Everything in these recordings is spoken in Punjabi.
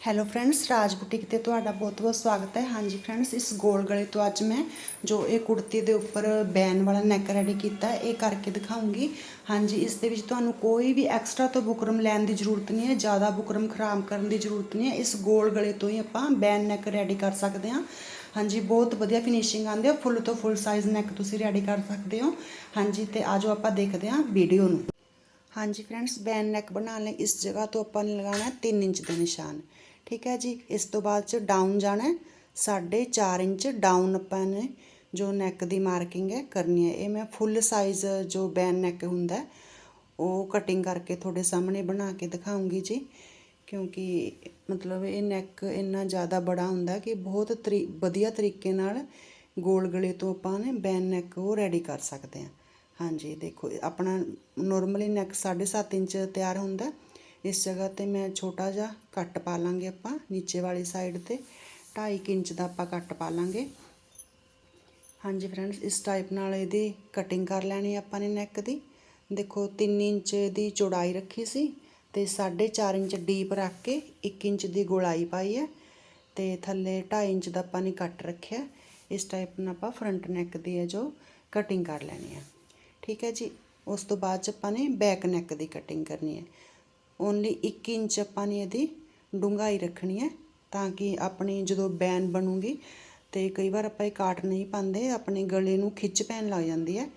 ਹੈਲੋ ਫਰੈਂਡਸ ਰਾਜ ਬੁਟੀਕ ਤੇ ਤੁਹਾਡਾ ਬਹੁਤ-ਬਹੁਤ ਸਵਾਗਤ ਹੈ। ਹਾਂਜੀ ਫਰੈਂਡਸ ਇਸ ਗੋਲ ਗਲੇ ਤੋਂ ਅੱਜ ਮੈਂ ਜੋ ਇਹ ਕੁੜਤੀ ਦੇ ਉੱਪਰ ਬੈਨ ਵਾਲਾ ਨੈਕ ਰੈਡੀ ਕੀਤਾ, ਇਹ ਕਰਕੇ ਦਿਖਾਉਂਗੀ। ਹਾਂਜੀ, ਇਸ ਦੇ ਵਿੱਚ ਤੁਹਾਨੂੰ ਕੋਈ ਵੀ ਐਕਸਟਰਾ ਤੋਂ ਬੁਕਰਮ ਲੈਣ ਦੀ ਜ਼ਰੂਰਤ ਨਹੀਂ ਹੈ, ਜ਼ਿਆਦਾ ਬੁਕਰਮ ਖਰਾਬ ਕਰਨ ਦੀ ਜ਼ਰੂਰਤ ਨਹੀਂ ਹੈ। ਇਸ ਗੋਲ ਗਲੇ ਤੋਂ ਹੀ ਆਪਾਂ ਬੈਨ ਨੈਕ ਰੈਡੀ ਕਰ ਸਕਦੇ ਹਾਂ। ਹਾਂਜੀ, ਬਹੁਤ ਵਧੀਆ ਫਿਨਿਸ਼ਿੰਗ ਆਉਂਦੀ ਹੈ, ਫੁੱਲ ਤੋਂ ਫੁੱਲ ਸਾਈਜ਼ ਨੈਕ ਤੁਸੀਂ ਰੈਡੀ ਕਰ ਸਕਦੇ ਹੋ। ਹਾਂਜੀ, ਤੇ ਆਜੋ ਆਪਾਂ ਦੇਖਦੇ ਹਾਂ ਵੀਡੀਓ ਨੂੰ। ਹਾਂਜੀ ਫਰੈਂਡਸ ਬੈਨ ਨੈਕ ਬਣਾਉਣ ਲਈ ਇਸ ਜਗ੍ਹਾ ਤੋਂ ਆਪਾਂ ਨੇ ਲਗਾਉਣਾ ਹੈ 3 ਇੰਚ ਦਾ ਨਿਸ਼ਾਨ। ਠੀਕ ਹੈ ਜੀ, ਇਸ ਤੋਂ ਬਾਅਦ ਚ ਡਾਊਨ ਜਾਣਾ ਹੈ 4.5 ਇੰਚ ਡਾਊਨ ਆਪਾਂ ਨੇ ਜੋ ਨੈਕ ਦੀ ਮਾਰਕਿੰਗ ਹੈ ਕਰਨੀ ਹੈ। ਇਹ ਮੈਂ ਫੁੱਲ ਸਾਈਜ਼ ਜੋ ਬੈਨ ਨੈਕ ਹੁੰਦਾ ਉਹ ਕਟਿੰਗ ਕਰਕੇ ਤੁਹਾਡੇ ਸਾਹਮਣੇ ਬਣਾ ਕੇ ਦਿਖਾਉਂਗੀ ਜੀ। ਕਿਉਂਕਿ ਮਤਲਬ ਇਹ ਨੈਕ ਇੰਨਾ ਜ਼ਿਆਦਾ ਬੜਾ ਹੁੰਦਾ ਕਿ ਬਹੁਤ ਤਰੀ, ਵਧੀਆ ਤਰੀਕੇ ਨਾਲ ਗੋਲ ਗਲੇ ਤੋਂ ਆਪਾਂ ਨੇ ਬੈਨ ਨੈਕ ਉਹ ਰੈਡੀ ਕਰ ਸਕਦੇ ਹਾਂ। ਹਾਂਜੀ, ਦੇਖੋ, ਆਪਣਾ ਨੋਰਮਲੀ ਨੈਕ 7.5 ਇੰਚ ਤਿਆਰ ਹੁੰਦਾ ਇਸ ਜਗ੍ਹਾ ਤੇ ਮੈਂ ਛੋਟਾ ਜਿਹਾ ਕੱਟ ਪਾ ਲਾਂਗੇ ਆਪਾਂ, ਨੀਚੇ ਵਾਲੀ ਸਾਈਡ ਤੇ। 2.5 ਇੰਚ ਦਾ ਆਪਾਂ ਕੱਟ ਪਾ ਲਾਂਗੇ। ਹਾਂਜੀ ਫਰੈਂਡਸ ਇਸ ਟਾਈਪ ਨਾਲ ਇਹਦੀ ਕਟਿੰਗ ਕਰ ਲੈਣੀ ਆਪਾਂ ਨੇ ਨੈਕ ਦੀ। ਦੇਖੋ 3 ਇੰਚ ਦੀ ਚੌੜਾਈ ਰੱਖੀ ਸੀ ਤੇ 4.5 ਇੰਚ ਡੀਪ ਰੱਖ ਕੇ 1 ਇੰਚ ਦੀ ਗੋਲਾਈ ਪਾਈ ਹੈ ਤੇ ਥੱਲੇ 2.5 ਇੰਚ ਦਾ ਆਪਾਂ ਨੇ ਕੱਟ ਰੱਖਿਆ। ਇਸ ਟਾਈਪ ਨਾਲ ਆਪਾਂ ਫਰੰਟ ਨੈਕ ਦੀ ਹੈ ਜੋ ਕਟਿੰਗ ਕਰ ਲੈਣੀ ਹੈ। ਠੀਕ ਹੈ ਜੀ, ਉਸ ਤੋਂ ਬਾਅਦ ਚ ਆਪਾਂ ਨੇ ਬੈਕ ਨੈਕ ਦੀ ਕਟਿੰਗ ਕਰਨੀ ਹੈ। ਓਨਲੀ 1 ਇੰਚ ਆਪਾਂ ਨੇ ਇਹਦੀ ਡੂੰਘਾਈ ਰੱਖਣੀ ਹੈ ਤਾਂ ਕਿ ਆਪਣੀ ਜਦੋਂ ਬੈਨ ਬਣੂਗੀ ਤੇ ਕਈ ਵਾਰ ਆਪਾਂ ਇਹ ਕਾਟ ਨਹੀਂ ਪਾਉਂਦੇ, ਆਪਣੇ ਗਲੇ ਨੂੰ ਖਿੱਚ ਪੈਣ ਲੱਗ ਜਾਂਦੀ ਹੈ।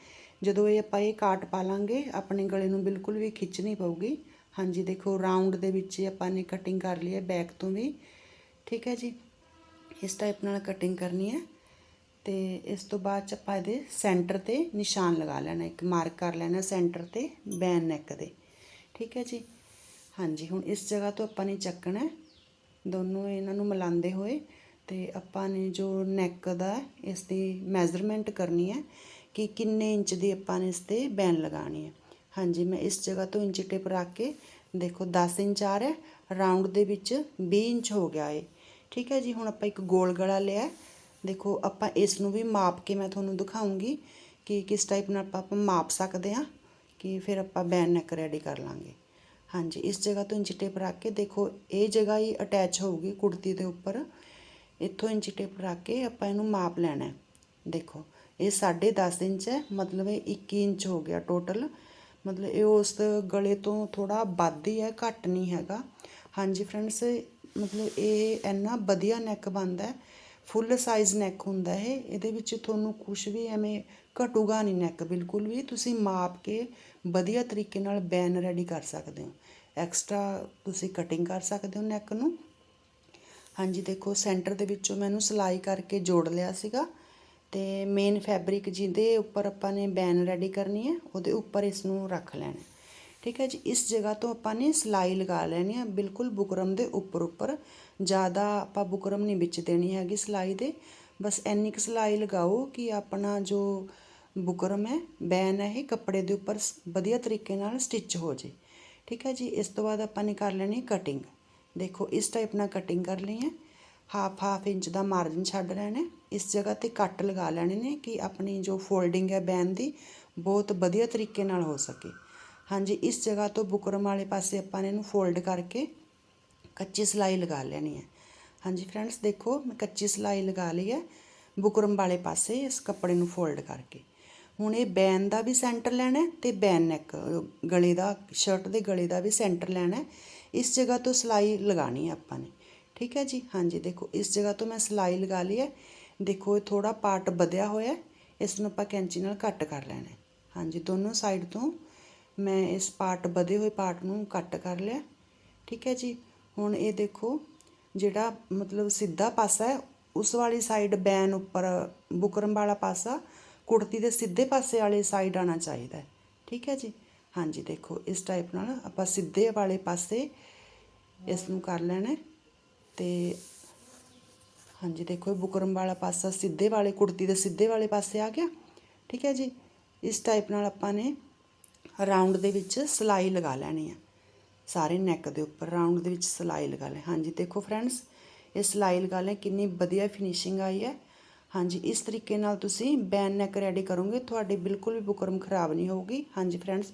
ਜਦੋਂ ਇਹ ਆਪਾਂ ਇਹ ਕਾਟ ਪਾ ਲਾਂਗੇ, ਆਪਣੇ ਗਲੇ ਨੂੰ ਬਿਲਕੁਲ ਵੀ ਖਿੱਚ ਨਹੀਂ ਪਊਗੀ। ਹਾਂਜੀ, ਦੇਖੋ ਰਾਉਂਡ ਦੇ ਵਿੱਚ ਆਪਾਂ ਨੇ ਕਟਿੰਗ ਕਰ ਲਈ ਹੈ ਬੈਕ ਤੋਂ ਵੀ। ਠੀਕ ਹੈ ਜੀ? ਇਸ ਟਾਈਪ ਨਾਲ ਕਟਿੰਗ ਕਰਨੀ ਹੈ ਤੇ ਇਸ ਤੋਂ ਬਾਅਦ ਚ ਆਪਾਂ ਇਹਦੇ ਸੈਂਟਰ ਤੇ ਨਿਸ਼ਾਨ ਲਗਾ ਲੈਣਾ, ਇੱਕ ਮਾਰਕ ਕਰ ਲੈਣਾ ਸੈਂਟਰ ਤੇ ਬੈਨ ਨੈਕ ਦੇ। ਠੀਕ ਹੈ ਜੀ? ਹਾਂਜੀ, ਹੁਣ ਇਸ ਜਗ੍ਹਾ ਤੋਂ ਆਪਾਂ ਨੇ ਚੱਕਣਾ ਦੋਨੋਂ ਇਹਨਾਂ ਨੂੰ ਮਿਲਾਉਂਦੇ ਹੋਏ ਤੇ ਆਪਾਂ ਨੇ ਜੋ ਨੈਕ ਦਾ ਇਸ ਦੀ ਮੈਜ਼ਰਮੈਂਟ ਕਰਨੀ ਹੈ ਕਿ ਕਿੰਨੇ ਇੰਚ ਦੀ ਆਪਾਂ ਨੇ ਇਸ ਤੇ ਬੈਨ ਲਗਾਣੀ ਹੈ। ਹਾਂਜੀ, ਮੈਂ ਇਸ ਜਗ੍ਹਾ ਤੋਂ ਇੰਚ ਟੇਪ ਰੱਖ ਕੇ, ਦੇਖੋ 10 ਇੰਚ ਆ ਰਿਹਾ ਰਾਉਂਡ ਦੇ ਵਿੱਚ 20 ਇੰਚ ਹੋ ਗਿਆ ਏ। ਠੀਕ ਹੈ ਜੀ, ਹੁਣ ਆਪਾਂ ਇੱਕ ਗੋਲ ਗਲਾ ਲਿਆ ਦੇਖੋ ਆਪਾਂ ਇਸ ਨੂੰ ਵੀ ਮਾਪ ਕੇ ਮੈਂ ਤੁਹਾਨੂੰ ਦਿਖਾਉਂਗੀ ਕਿ ਕਿਸ ਟਾਈਪ ਨਾਲ ਆਪਾਂ ਆਪਾਂ ਮਾਪ ਸਕਦੇ ਹਾਂ, ਕਿ ਫਿਰ ਆਪਾਂ ਬੈਨ ਨੈਕ ਰੈਡੀ ਕਰ ਲਾਂਗੇ। ਹਾਂਜੀ, ਇਸ ਜਗ੍ਹਾ ਤੋਂ ਇੰਚੀ ਟੇਪ ਰੱਖ ਕੇ ਦੇਖੋ, ਇਹ ਜਗ੍ਹਾ ਹੀ ਅਟੈਚ ਹੋਊਗੀ ਕੁੜਤੀ ਦੇ ਉੱਪਰ। ਇੱਥੋਂ ਇੰਚੀ ਟੇਪ ਰੱਖ ਕੇ ਆਪਾਂ ਇਹਨੂੰ ਮਾਪ ਲੈਣਾ ਹੈ। ਦੇਖੋ, ਇਹ 10.5 ਇੰਚ ਹੈ, ਮਤਲਬ ਇਹ 21 ਇੰਚ ਹੋ ਗਿਆ ਟੋਟਲ ਮਤਲਬ ਇਹ ਉਸ ਗਲੇ ਤੋਂ ਥੋੜਾ ਵੱਧ ਹੀ ਹੈ, ਘੱਟ ਨਹੀਂ ਹੈਗਾ। ਹਾਂਜੀ ਫਰੈਂਡਸ ਮਤਲਬ ਇਹ ਇੰਨਾ ਵਧੀਆ ਨੈਕ ਬਣਦਾ ਹੈ ਫੁੱਲ ਸਾਈਜ਼ ਨੈਕ ਹੁੰਦਾ ਹੈ ਇਹਦੇ ਵਿੱਚ ਤੁਹਾਨੂੰ ਕੁਝ ਵੀ ਐਵੇਂ ਘਟੂਗਾ ਨਹੀਂ ਨੈਕ ਬਿਲਕੁਲ ਵੀ, ਤੁਸੀਂ ਮਾਪ ਕੇ ਵਧੀਆ ਤਰੀਕੇ ਨਾਲ ਬੈਨ ਰੈਡੀ ਕਰ ਸਕਦੇ ਹੋ। ਐਕਸਟਰਾ ਤੁਸੀਂ ਕਟਿੰਗ ਕਰ ਸਕਦੇ ਹੋ ਨੈਕ ਨੂੰ। ਹਾਂਜੀ, ਦੇਖੋ ਸੈਂਟਰ ਦੇ ਵਿੱਚੋਂ ਮੈਂ ਇਹਨੂੰ ਸਿਲਾਈ ਕਰਕੇ ਜੋੜ ਲਿਆ ਸੀਗਾ ਤੇ ਮੇਨ ਫੈਬਰਿਕ ਜਿਹਦੇ ਉੱਪਰ ਆਪਾਂ ਨੇ ਬੈਨ ਰੈਡੀ ਕਰਨੀ ਹੈ, ਉਹਦੇ ਉੱਪਰ ਇਸ ਨੂੰ ਰੱਖ ਲੈਣਾ ਠੀਕ ਹੈ ਜੀ, ਇਸ ਜਗ੍ਹਾ ਤੋਂ ਆਪਾਂ ਨੇ ਸਿਲਾਈ ਲਗਾ ਲੈਣੀ ਹੈ ਬਿਲਕੁਲ ਬੁਕਰਮ ਦੇ ਉੱਪਰ ਉੱਪਰ। ਜ਼ਿਆਦਾ ਆਪਾਂ ਬੁਕਰਮ ਨਹੀਂ ਵਿੱਚ ਦੇਣੀ ਹੈਗੀ ਸਿਲਾਈ ਦੇ। ਬਸ ਇੰਨੀ ਕੁ ਸਿਲਾਈ ਲਗਾਓ ਕਿ ਆਪਣਾ ਜੋ ਬੁਕਰਮ ਹੈ, ਬੈਨ ਹੈ, ਇਹ ਕੱਪੜੇ ਦੇ ਉੱਪਰ ਸ- ਵਧੀਆ ਤਰੀਕੇ ਨਾਲ ਸਟਿਚ ਹੋ ਜੇ। ਠੀਕ ਹੈ ਜੀ, ਇਸ ਤੋਂ ਬਾਅਦ ਆਪਾਂ ਨੇ ਕਰ ਲੈਣੀ ਕਟਿੰਗ। ਦੇਖੋ, ਇਸ ਟਾਈਪ ਨਾਲ ਕਟਿੰਗ ਕਰ ਲਈ ਹੈ। ਹਾਫ ਹਾਫ ਇੰਚ ਦਾ ਮਾਰਜਨ ਛੱਡ ਲੈਣਾ ਇਸ ਜਗ੍ਹਾ ਤੇ ਕੱਟ ਲਗਾ ਲੈਣੇ ਨੇ ਕਿ ਆਪਣੀ ਜੋ ਫੋਲਡਿੰਗ ਹੈ ਬੈਨ ਦੀ, ਬਹੁਤ ਵਧੀਆ ਤਰੀਕੇ ਨਾਲ ਹੋ ਸਕੇ। ਹਾਂਜੀ, ਇਸ ਜਗ੍ਹਾ ਤੋਂ ਬੁਕਰਮ ਵਾਲੇ ਪਾਸੇ ਆਪਾਂ ਨੇ ਇਹਨੂੰ ਫੋਲਡ ਕਰਕੇ ਕੱਚੀ ਸਿਲਾਈ ਲਗਾ ਲੈਣੀ ਹੈ। ਹਾਂਜੀ ਫਰੈਂਡਸ, ਦੇਖੋ ਮੈਂ ਕੱਚੀ ਸਿਲਾਈ ਲਗਾ ਲਈ ਹੈ ਬੁਕਰਮ ਵਾਲੇ ਪਾਸੇ ਇਸ ਕੱਪੜੇ ਨੂੰ ਫੋਲਡ ਕਰਕੇ। ਹੁਣ ਇਹ ਬੈਨ ਦਾ ਵੀ ਸੈਂਟਰ ਲੈਣਾ ਹੈ ਤੇ ਬੈਨ ਨੈਕ ਗਲੇ ਦਾ ਸ਼ਰਟ ਦੇ ਗਲੇ ਦਾ ਵੀ ਸੈਂਟਰ ਲੈਣਾ ਇਸ ਜਗ੍ਹਾ ਤੋਂ ਸਿਲਾਈ ਲਗਾਣੀ ਹੈ ਆਪਾਂ ਨੇ। ਠੀਕ ਹੈ ਜੀ? ਹਾਂਜੀ, ਦੇਖੋ ਇਸ ਜਗ੍ਹਾ ਤੋਂ ਮੈਂ ਸਿਲਾਈ ਲਗਾ ਲਈ ਹੈ। ਦੇਖੋ ਇਹ ਥੋੜਾ ਪਾਰਟ ਵਧਿਆ ਹੋਇਆ ਇਸ ਨੂੰ ਆਪਾਂ ਕੈਂਚੀ ਨਾਲ ਕੱਟ ਕਰ ਲੈਣਾ ਹਾਂਜੀ, ਦੋਨੋਂ ਸਾਈਡ ਤੋਂ ਮੈਂ ਇਸ ਪਾਰਟ, ਵਧੇ ਹੋਏ ਪਾਰਟ ਨੂੰ ਕੱਟ ਕਰ ਲਿਆ। ਠੀਕ ਹੈ ਜੀ? ਹੁਣ ਇਹ ਦੇਖੋ, ਜਿਹੜਾ ਮਤਲਬ ਸਿੱਧਾ ਪਾਸਾ ਹੈ, ਉਸ ਵਾਲੀ ਸਾਈਡ ਬੈਨ ਉੱਪਰ ਬੁਕਰਮ ਵਾਲਾ ਪਾਸਾ, ਕੁੜਤੀ ਦੇ ਸਿੱਧੇ ਪਾਸੇ ਵਾਲੇ ਸਾਈਡ ਆਣਾ ਚਾਹੀਦਾ ਹੈ। ਠੀਕ ਹੈ ਜੀ? ਹਾਂਜੀ, ਦੇਖੋ, ਇਸ ਟਾਈਪ ਨਾਲ ਆਪਾਂ ਸਿੱਧੇ ਵਾਲੇ ਪਾਸੇ ਇਸ ਨੂੰ ਕਰ ਲੈਣਾ ਹੈ। ਤੇ ਹਾਂਜੀ, ਦੇਖੋ ਬੁਕਰਮ ਵਾਲਾ ਪਾਸਾ ਸਿੱਧੇ ਵਾਲੇ, ਕੁੜਤੀ ਦੇ ਸਿੱਧੇ ਵਾਲੇ ਪਾਸੇ ਆ ਗਿਆ। ਠੀਕ ਹੈ ਜੀ? ਇਸ ਟਾਈਪ ਨਾਲ ਆਪਾਂ ਨੇ ਰਾਉਂਡ ਦੇ ਵਿੱਚ ਸਿਲਾਈ ਲਗਾ ਲੈਣੀ ਹੈ ਸਾਰੇ ਨੈਕ ਦੇ ਉੱਪਰ ਰਾਉਂਡ ਦੇ ਵਿੱਚ ਸਿਲਾਈ ਲਗਾ ਲੈ। ਹਾਂਜੀ, ਦੇਖੋ ਫਰੈਂਡਸ ਇਹ ਸਿਲਾਈ ਲਗਾ ਲੈ, ਕਿੰਨੀ ਵਧੀਆ ਫਿਨਿਸ਼ਿੰਗ ਆਈ ਹੈ। ਹਾਂਜੀ, ਇਸ ਤਰੀਕੇ ਨਾਲ ਤੁਸੀਂ ਬੈਨ ਨੈਕ ਰੈਡੀ ਕਰੋਗੇ, ਤੁਹਾਡੀ ਬਿਲਕੁਲ ਵੀ ਬੁਕਰਮ ਖਰਾਬ ਨਹੀਂ ਹੋਊਗੀ। ਹਾਂਜੀ ਫਰੈਂਡਸ